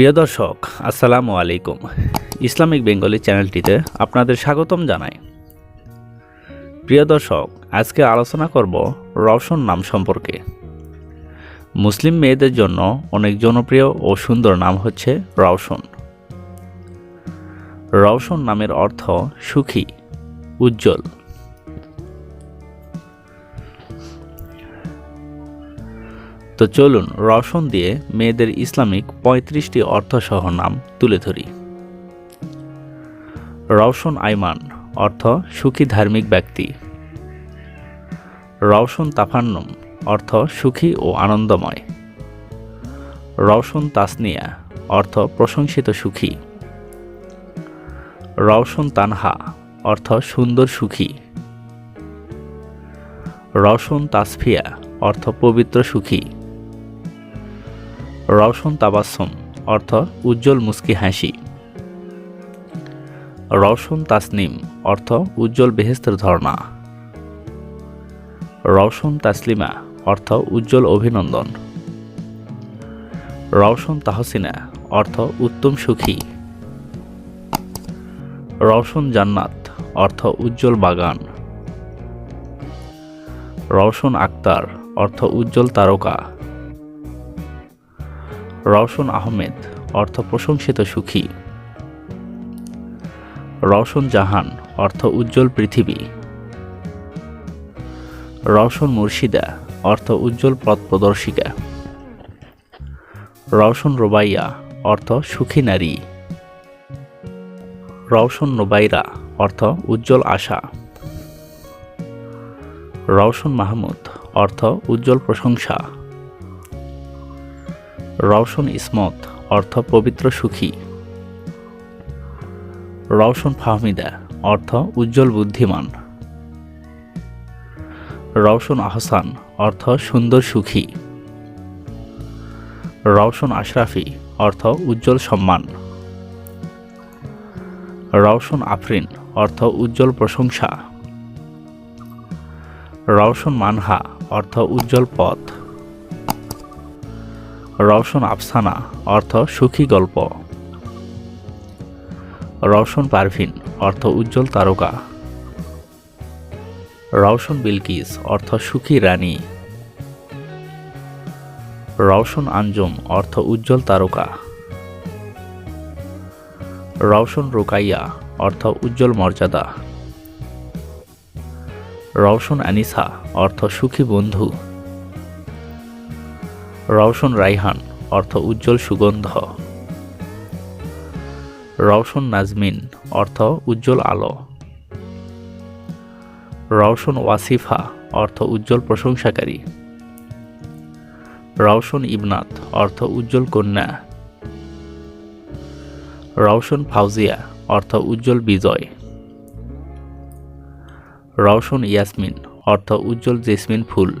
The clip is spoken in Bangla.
প্রিয় দর্শক, আসসালামু আলাইকুম। ইসলামিক বেঙ্গলি চ্যানেলটিতে আপনাদের স্বাগতম জানাই। প্রিয় দর্শক, আজকে আলোচনা করব রওশন নাম সম্পর্কে। মুসলিম মেয়েদের জন্য অনেক জনপ্রিয় ও সুন্দর নাম হচ্ছে রওশন। রওশন নামের অর্থ সুখী, উজ্জ্বল। তো চলুন রওশন দিয়ে মেয়েদের ইসলামিক পঁয়ত্রিশটি অর্থসহ নাম তুলে ধরি। রওশন আইমান, অর্থ সুখী ধার্মিক ব্যক্তি। রওশন তাফান্নম, অর্থ সুখী ও আনন্দময়। রওশন তাসনিয়া, অর্থ প্রশংসিত সুখী। রওশন তানহা, অর্থ সুন্দর সুখী। রওশন তাসফিয়া, অর্থ পবিত্র সুখী। রওশন তাবাসম অর্থ উজ্জ্বল মুস্কি হাসি। রওশন তাসনিম, অর্থ উজ্জ্বল বেহেস্তের ধর্ণা রওশন তাসলিমা, অর্থ উজ্জ্বল অভিনন্দন। রওশন তাহসিনা, অর্থ উত্তম সুখী। রওশন জান্নাত, অর্থ উজ্জ্বল বাগান। রওশন আক্তার, অর্থ উজ্জ্বল তারকা। রওশন আহমেদ, অর্থ প্রশংসিত সুখী। রওশন জাহান, অর্থ উজ্জ্বল পৃথিবী। রওশন মুর্শিদা, অর্থ উজ্জ্বল পথ প্রদর্শিকা। রওশন রোবাইয়া, অর্থ সুখী নারী। রওশন নোবাইরা, অর্থ উজ্জ্বল আশা। রওশন মাহমুদ, অর্থ উজ্জ্বল প্রশংসা। রওশন ইসমত অর্থ পবিত্র সুখী। রওশন ফাহমিদা, অর্থ উজ্জ্বল বুদ্ধিমান। রওশন আহসান, অর্থ সুন্দর সুখী। রওশন আশরাফি, অর্থ উজ্জ্বল সম্মান। রওশন আফরিন, অর্থ উজ্জ্বল প্রশংসা। রওশন মানহা, অর্থ উজ্জ্বল পথ। রওশন আফসানা, অর্থ সুখী গল্প। রওশন পারভিন, অর্থ উজ্জ্বল তারকা। রওশন বিলকিস, অর্থ সুখী রানী। রওশন আঞ্জুম, অর্থ উজ্জ্বল তারকা। রওশন রুকাইয়া, অর্থ উজ্জ্বল মর্যাদা। রওশন আনিসা অর্থ সুখী বন্ধু। রওশন রাইহান, অর্থ উজ্জ্বল সুগন্ধ। রওশন নাজমিন, অর্থ উজ্জ্বল আলো। রওশন ওয়াসিফা, অর্থ উজ্জ্বল প্রশংসাকারী। রওশন ইবনাত অর্থ উজ্জ্বল কন্যা। রওশন ফাউজিয়া, অর্থ উজ্জ্বল বিজয়। রওশন ইয়াসমিন, অর্থ উজ্জ্বল জেসমিন ফুল।